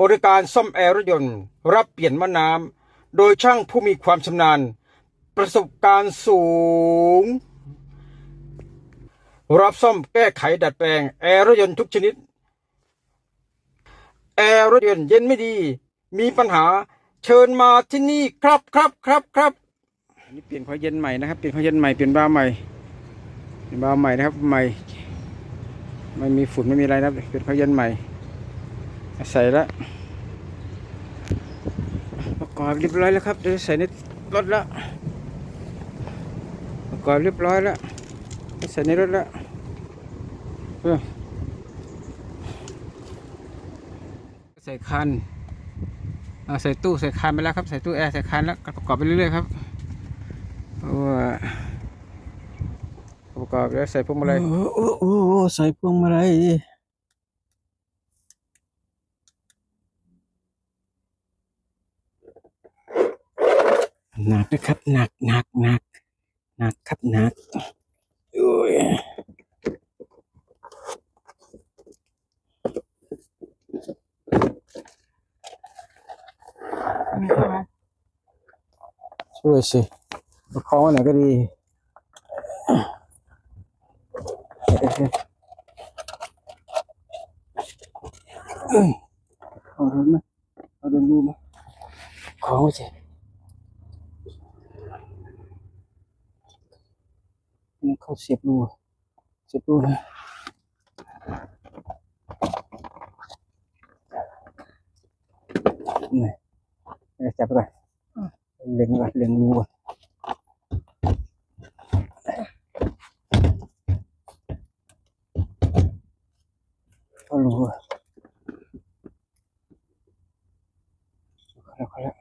บริการซ่อมแอร์รถยนต์รับเปลี่ยนมะน้ำโดยช่างผู้มีความชำนาญ ประสบการณ์สูง รับซ่อมแก้ไขดัดแปลงแอร์รถยนต์ทุกชนิด แอร์รถยนต์เย็นไม่ดี มีปัญหาเชิญมาที่นี่ครับครับครับครับอันนี้เปลี่ยนพอเย็นใหม่นะครับเปลี่ยนพอเย็นใหม่เปลี่ยนบาล์ใหม่เปลี่ยนบาล์ใหม่นะครับใหม่ไม่มีฝุ่นไม่มีอะไรนะครับเปลี่ยนพอเย็นใหม่ ใส่แล้วประกอบเรียบร้อยแล้วครับเดี๋ยวใส่ในรถแล้วประกอบเรียบร้อยแล้วใส่ในรถแล้วเออใส่คันเอาใส่ตู้ใส่คันไปแล้วครับใส่ตู้แอร์ใส่คันแล้วประกอบไปเรื่อยๆครับเพราะว่าประกอบแล้วใส่พวงมาลัยโอ้โอ้โอ้โอ้ใส่พวงมาลัย หนักนะครับหนักหนักหนักหนักครับหนักโอ้ยช่วยสิประคองไว้หน่อยก็ดีเอาเดินมาเอาเดินดูมาของไว้สินี่เขาเสียบรูเสียบรูนะนี่นี่จับไปก่อนเล็งก่อนเล็งรูก่อนเอารูก่อน แล้วแล้ว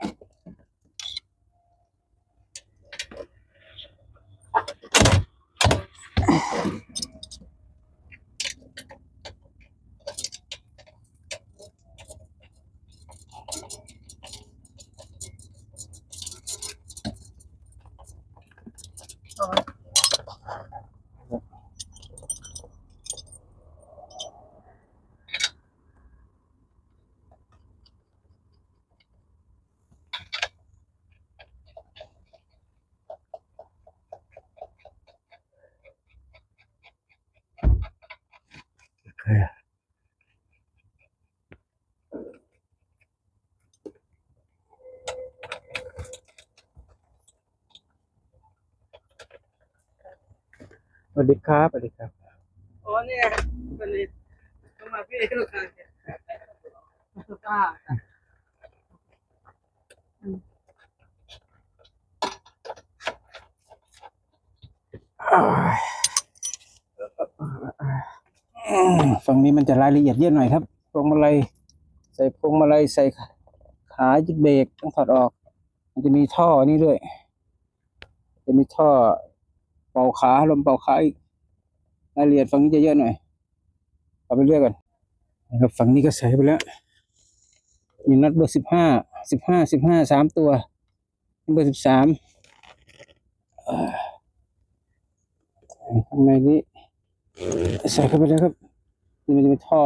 ส วัสดีครับสวัสดีครับอ๋อเนี่ยผลิตต้องมาพี่ลูกค้าเนี่ยลูกค้าอืมฝั่งนี้มันจะรายละเอียดเยอะหน่อยครับพวงมาลัยใส่พวงมาลัยใส่ขายึดเบรกต้องถอดออก มันจะมีท่อนี่ด้วย จะมีท่อเป่าขาลมเป่าขาอีกรายละเอียดฝั่งนี้จะเยอะหน่อยเอาไปเรื่อยก่อนนะครับฝั่งนี้ก็ใส่ไปแล้วมีนัดเบอร์สิบห้าสิบห้าสิบห้าสามตัวเบอร์สิบสามข้างในนี้ใส่เข้าไปเลยครับนี่มันจะเป็นท่อ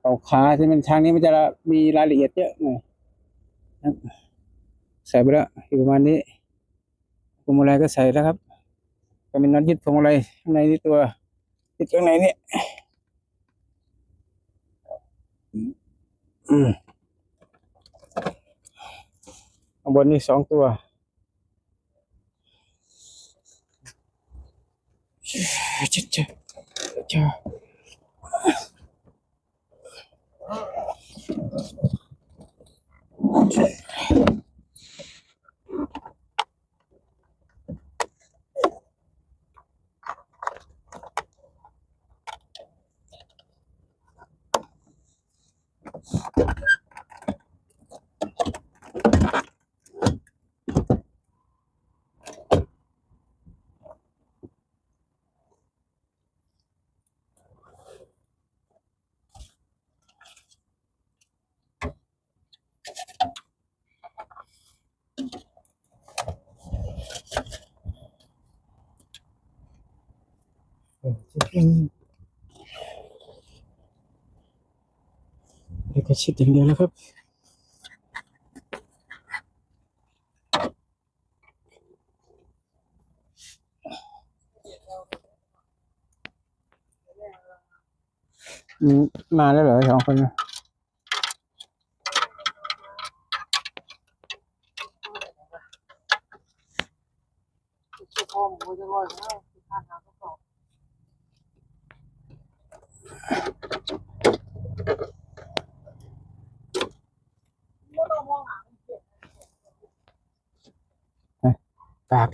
เป่าขาที่มันทางนี้มันจะมีรายละเอียดเยอะหน่อยใส่ไปแล้วอยู่ประมาณนี้พวงมาลัยก็ใส่แล้วครับ ก็เป็นน็อตยึดพวงมาลัยข้างในนี่ตัวยึดข้างในนี่อืมข้างบนนี่สองตัวจ้าจ้าจ้า แล้วก็ชิดอย่างเดียวนะครับมาแล้วเหรอสองคนนะ ปาก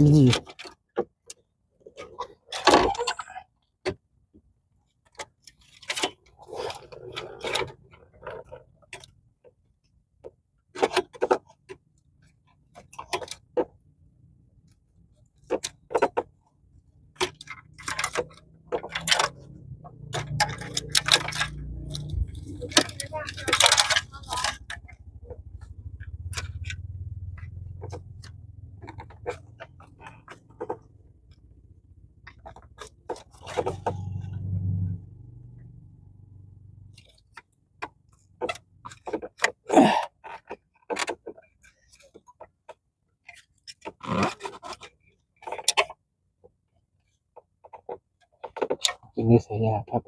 ดีจริงนี่เสียยากครับ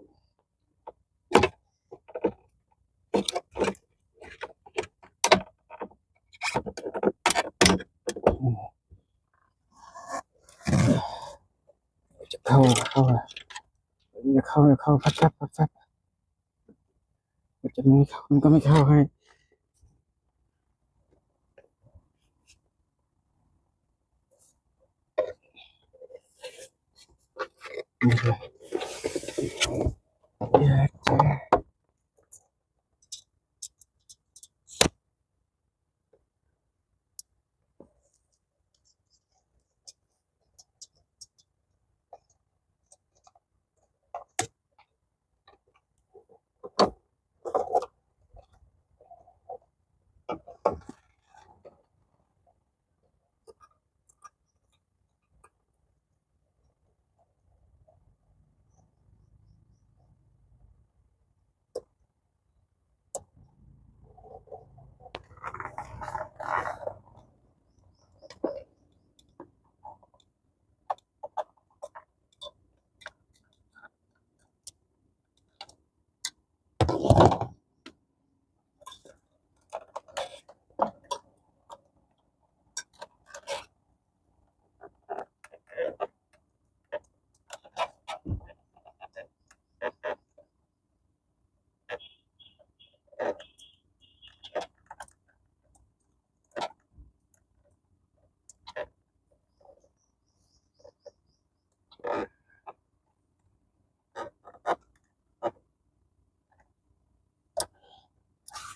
จะเข้าเข้าจะเข้าจะเข้าพับพับพับพับมันจะไม่เข้ามันก็ไม่เข้าให้นี่เลย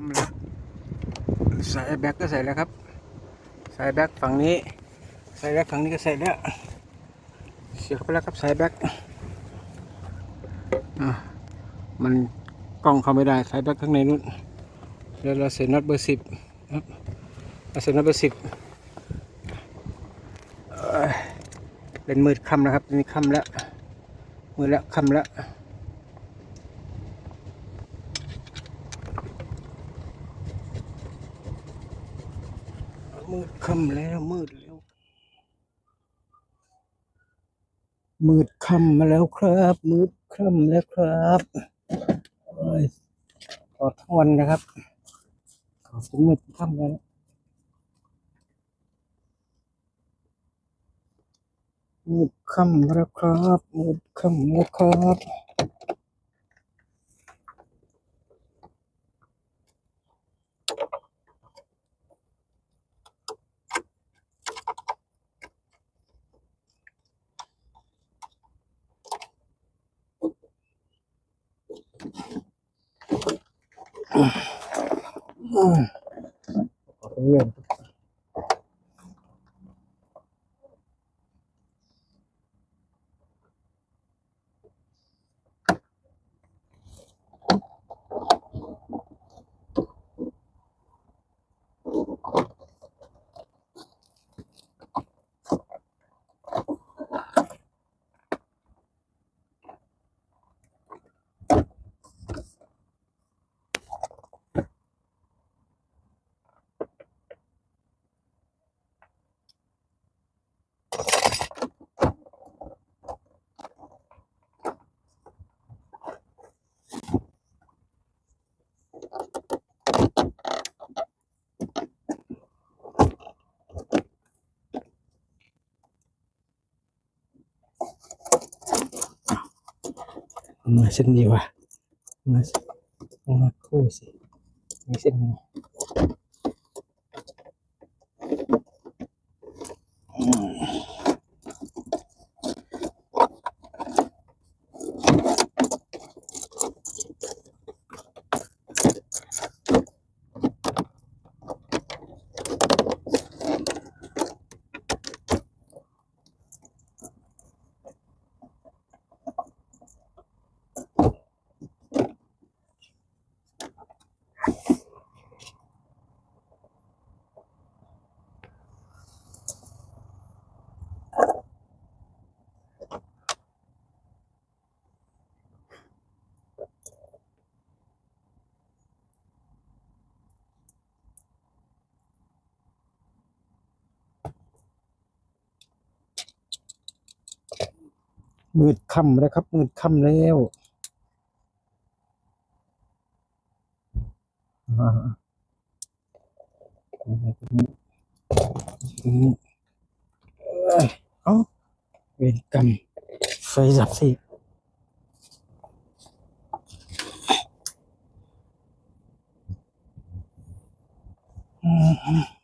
ค่ำแล้วสายแบ็กก็ใส่แล้วครับ สายแบ็กฝั่งนี้ สายแบ็กฝั่งนี้ก็ใส่แล้ว เสียบไปแล้วครับสายแบ็กมันกล้องเข้าไม่ได้สายแบ็กข้างในนู้นแล้วเราใส่น็อตเบอร์สิบครับเราใส่น็อตเบอร์สิบเอ้ยเป็นมืดค่ำนะครับนี่ค่ำแล้วมืดแล้วค่ำแล้ว มืดค่ำแล้วมืดแล้ว มืดค่ำมาแล้วครับ มืดค่ำแล้วครับขอ้ยตลอดทั้งวันนะครับ ขอบคุณมืดค่ำแล้วมืดค่ำแล้วครับมืดค่ำแล้วครับ อื มขอเรื่องมาเส้นเดียวอะ มืดค่ำแล้วครับ มืดค่ำแล้วอ่าอืมเอ้ยเอ้าเวรกรรมไฟดับสิอืม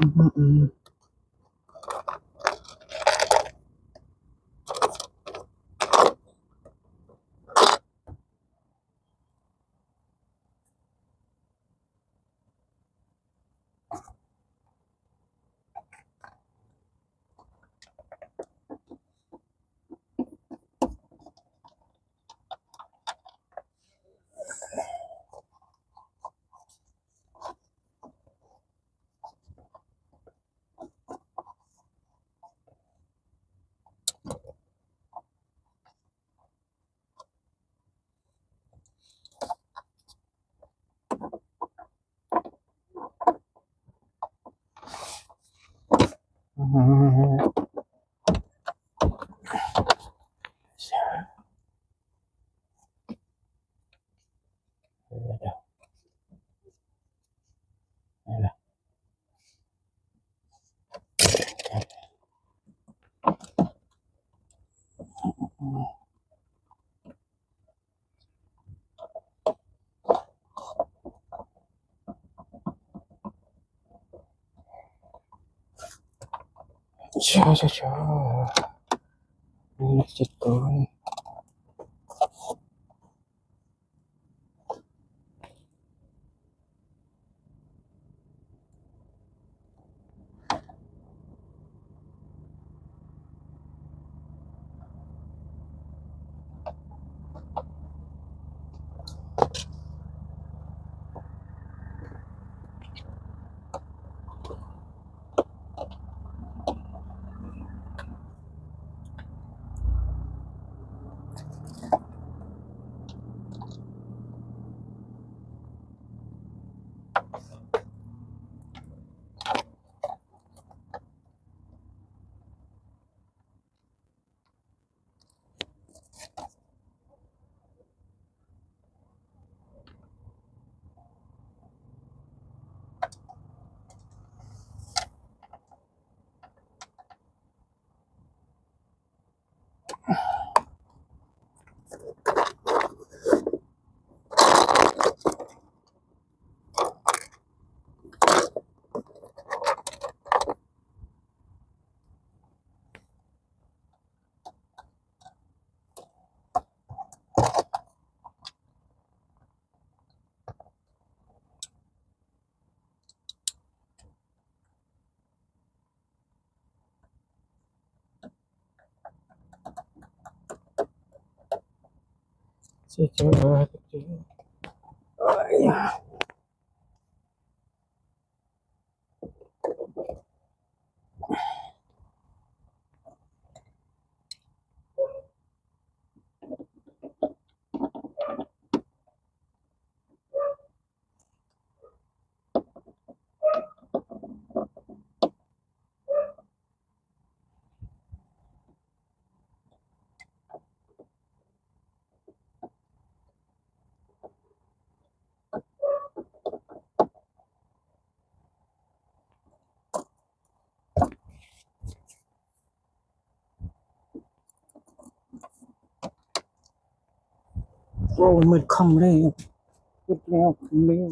อื ชาชาชา นี่จิตก่อน เจ๊เจ๊เอ้ยเจ๊เอ้ย โอ้มืดค่ำเลยมืดแล้วค่ำแล้ว